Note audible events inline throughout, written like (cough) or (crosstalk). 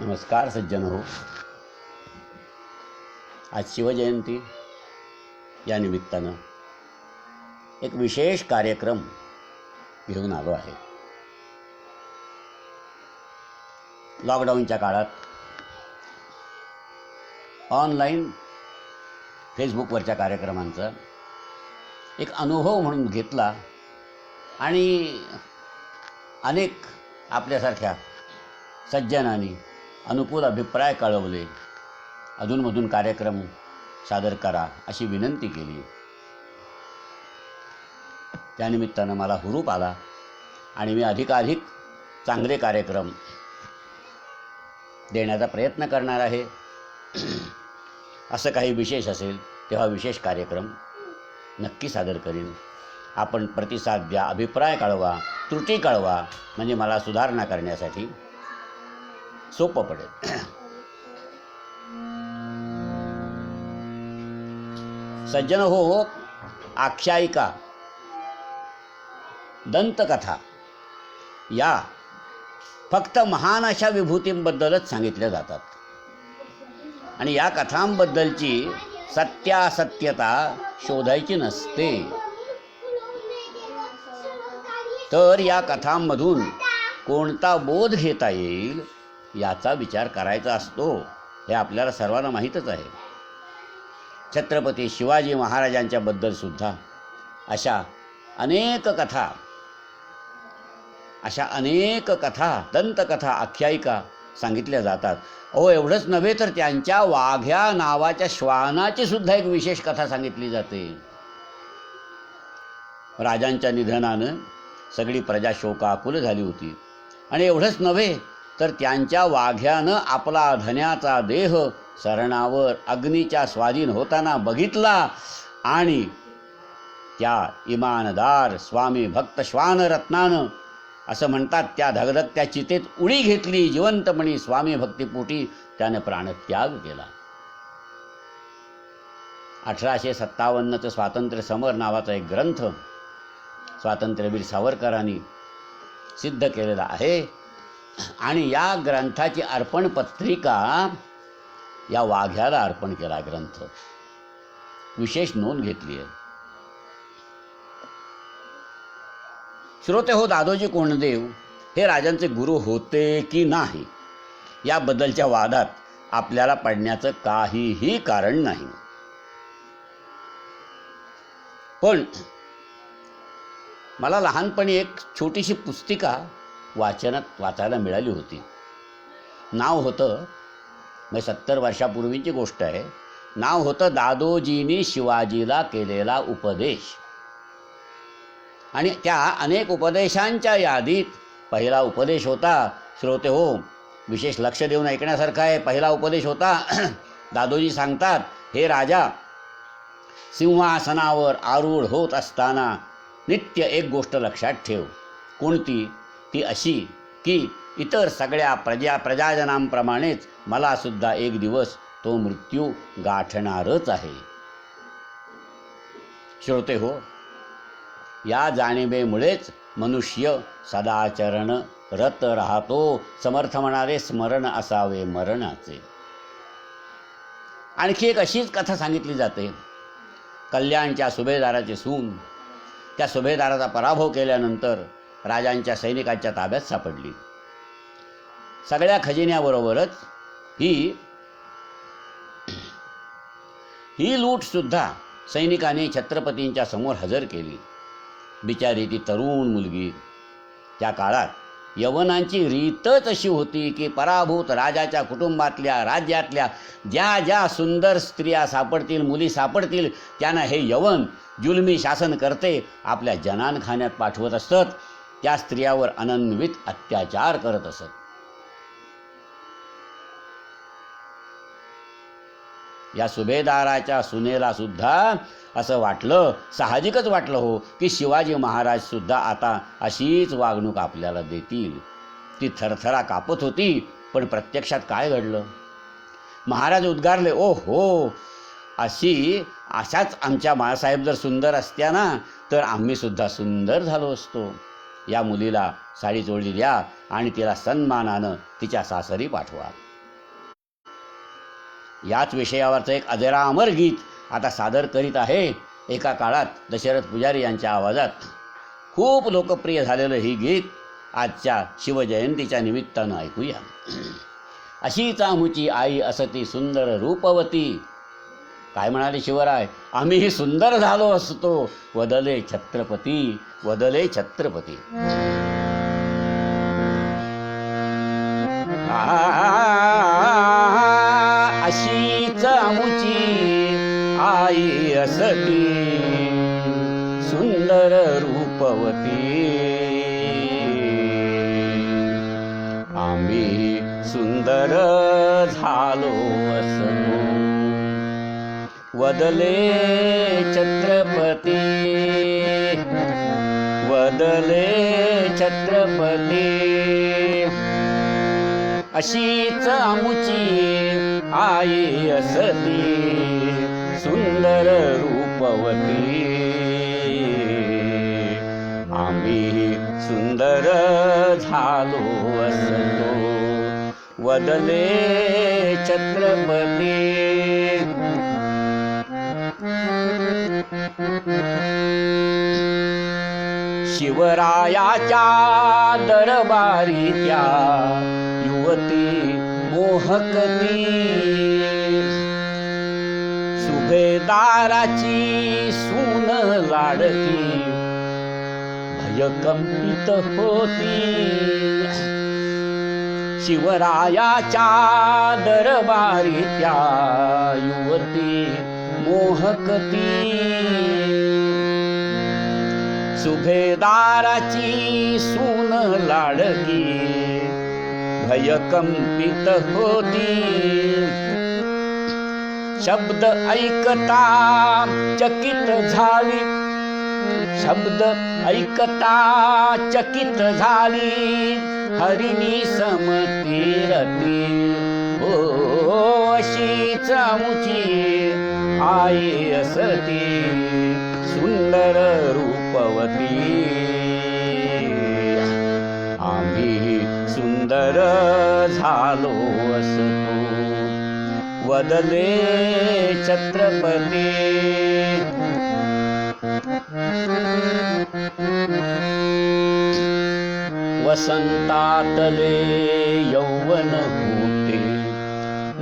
नमस्कार सज्जन हो आज शिवजयंती या निमित्तानं एक विशेष कार्यक्रम घेऊन आलो आहे. लॉकडाऊनच्या काळात ऑनलाईन फेसबुकवरच्या कार्यक्रमांचा एक अनुभव म्हणून घेतला आणि अनेक आपल्यासारख्या सज्जनांनी अनुकूल अभिप्राय कळवले. अधूनमधून कार्यक्रम सादर करा अशी विनंती केली. त्यानिमित्तानं मला हुरूप आला आणि मी अधिकाधिक चांगले कार्यक्रम देण्याचा प्रयत्न करणार आहे. असं काही विशेष असेल तेव्हा विशेष कार्यक्रम नक्की सादर करीन. आपण प्रतिसाद द्या अभिप्राय कळवा त्रुटी कळवा म्हणजे मला सुधारणा करण्यासाठी सोपं पडेल. सज्जन हो हो आख्यायिका दंतकथा या फक्त महान अशा विभूतींबद्दलच सांगितल्या जातात. आणि या कथांबद्दलची सत्यासत्यता शोधायची नसते. तर या कथांमधून कोणता बोध घेता येईल? याचा विचार करायचा असतो हे आपल्याला सर्वांना माहीतच आहे. छत्रपती शिवाजी महाराजांच्याबद्दल सुद्धा अशा अनेक कथा अशा अनेक कथा दंतकथा आख्यायिका सांगितल्या जातात. अहो एवढंच नव्हे तर त्यांच्या वाघ्या नावाच्या श्वानाची सुद्धा एक विशेष कथा सांगितली जाते. राजांच्या निधनानं सगळी प्रजा शोकाकुल झाली होती. आणि एवढंच नव्हे तर त्यांच्या वाघ्यानं आपला धन्याचा देह सरणावर अग्नीच्या स्वाधीन होताना बघितला आणि त्या इमानदार स्वामी भक्त श्वानरत्नानं असं म्हणतात त्या धगधगत्या चितेत उडी घेतली जिवंतपणी स्वामी भक्तीपोटी त्याने प्राणत्याग केला. अठराशे सत्तावन्नचं स्वातंत्र्य समर नावाचा एक ग्रंथ स्वातंत्र्यवीर सावरकरांनी सिद्ध केलेला आहे. आणि या ग्रंथाची अर्पण पत्रिका या वाघ्याला अर्पण केला ग्रंथ. विशेष नोंद घेतली आहे. श्रोते हो दादोजी कोंडदेव हे राजांचे गुरु होते की नाही? याबद्दलच्या वादात आपल्याला पडण्याचं काहीही कारण नाही. पण मला लहानपणी एक छोटीशी पुस्तिका वाचनात वाचायला मिळाली होती. नाव होतं म्हणजे सत्तर वर्षापूर्वीची गोष्ट आहे. नाव होतं दादोजीनी शिवाजीला केलेला उपदेश. आणि त्या अनेक उपदेशांच्या यादीत पहिला उपदेश होता श्रोते हो विशेष लक्ष देऊन ऐकण्यासारखा आहे. पहिला उपदेश होता (clears throat) दादोजी सांगतात हे राजा सिंहासनावर आरूढ होत असताना नित्य एक गोष्ट लक्षात ठेव. कोणती? ती अशी की इतर सगळ्या प्रजा प्रजाजनांप्रमाणेच मला सुद्धा एक दिवस तो मृत्यू गाठणारच आहे. श्रोते हो या जाणीवेमुळेच मनुष्य सदाचरण रत राहतो समर्थ म्हणाले स्मरण असावे मरणाचे. आणखी एक अशीच कथा सांगितली जाते. कल्याणच्या सुभेदाराची सून त्या सुभेदाराचा पराभव केल्यानंतर राजांच्या सैनिकांच्या ताब्यात सापडली. सगळ्या खजिन्याबरोबरच ही ही लूटसुद्धा सैनिकांनी छत्रपतींच्या समोर हजर केली. बिचारी ती तरुण मुलगी. त्या काळात यवनांची रीतच अशी होती की पराभूत राजाच्या कुटुंबातल्या राज्यातल्या ज्या ज्या सुंदर स्त्रिया सापडतील मुली सापडतील त्यांना हे यवन जुलमी शासन करते आपल्या जनानखान्यात पाठवत असत. त्या स्त्रियावर अनन्वित अत्याचार करत असत. या सुभेदाराच्या सुनेला सुद्धा असं वाटलं साहजिकच वाटलं हो की शिवाजी महाराज सुद्धा आता अशीच वागणूक आपल्याला देतील. ती थरथरा कापत होती पण प्रत्यक्षात काय घडलं? महाराज उद्गारले ओ हो अशी अशाच आमच्या बाळासाहेब जर सुंदर असत्या ना तर आम्ही सुद्धा सुंदर झालो असतो. या मुलीला साडी जोडली द्या आणि तिला सन्मानानं तिच्या सासरी पाठवा. याच विषयावरचं एक अजरा अमर गीत आता सादर करीत आहे एका काळात दशरथ पुजारी यांच्या आवाजात. खूप लोकप्रिय झालेलं ही गीत आजच्या शिवजयंतीच्या निमित्तानं ऐकूया. अशी चामूची आई असती सुंदर रूपवती. काय म्हणाले शिवराय? आम्हीही सुंदर झालो असतो वदले छत्रपती. वदले छत्रपती. अशीच आमुची आई असती. सुंदर रूपवती. आम्ही सुंदर झालो असतो. वदले छत्रपती. वदले छत्रपती. अशीच आमुची आई असती सुंदर रूपवती. आम्ही सुंदर झालो असतो वदले छत्रपती. शिवरायाच्या दरबारी त्या युवती मोहकती सुभेदाराची सून लाडती भयकंपित होती. शिवरायाच्या दरबारी त्या युवती मोहकती. सुभेदाराची सून लाडकी भयकंपित होती. शब्द ऐकता चकित झाली शब्द ऐकता चकित झाली हरिणी समती रती ओ हो, अशीच मुची आई असती सुंदर रूपवती आम्ही सुंदर झालो असतो। वदले छत्रपती। वसंतातले यौवन होते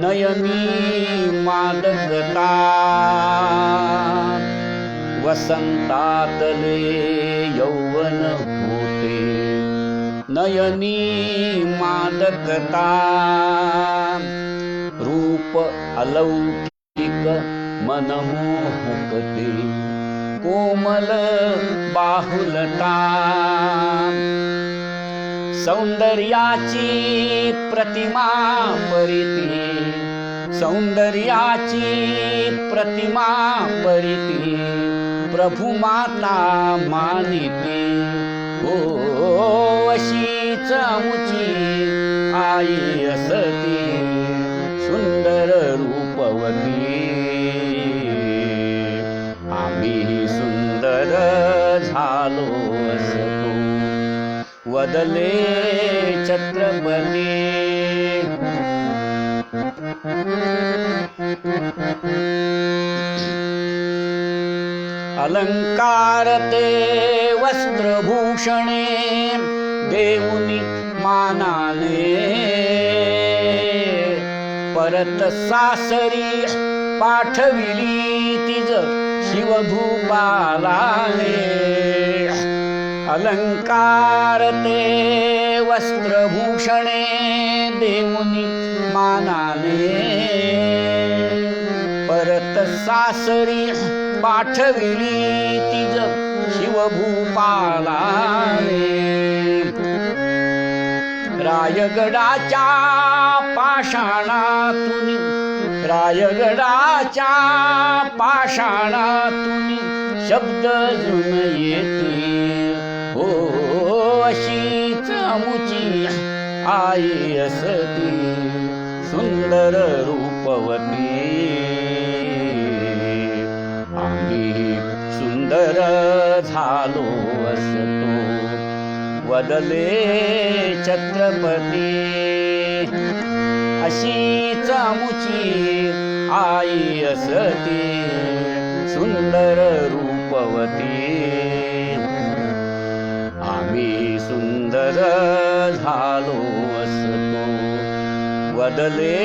नयनी मादकता वसंतातले यौवन होते. नयनी मादकता रूप अलौकिक मनमोहकते. कोमल बाहुलता सौंदर्याची प्रतिमा परिती सौंदर्याची प्रतिमा परिती प्रभु माता मानिती. हो अशीच आमुची आई असती. सुंदर रूपवती. आम्ही सुंदर झालो असतो. वदले छत्रपती. अलंकार ते वस्त्रभूषणे देऊनी मानाने परत सासरी पाठविली तिज शिवभूपालाने। अलंकार ते वस्त्रभूषणे देऊनी मानाने सासरी पाठविली तिज शिवभूपाला. रायगडाच्या पाषाणातून रायगडाच्या पाषाणातून शब्द जुन येते. हो अशीच मुची आई असती. सुंदर रूपवती. सुंदर झालो असतो वदले छत्रपती. अशीच आमुची आई असती सुंदर रूपवती. आम्ही सुंदर झालो असतो वदले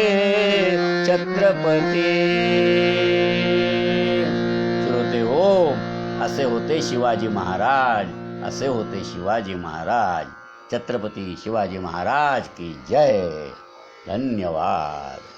छत्रपती. श्रोते हो असे होते शिवाजी महाराज असे होते शिवाजी महाराज. छत्रपती शिवाजी महाराज की जय. धन्यवाद.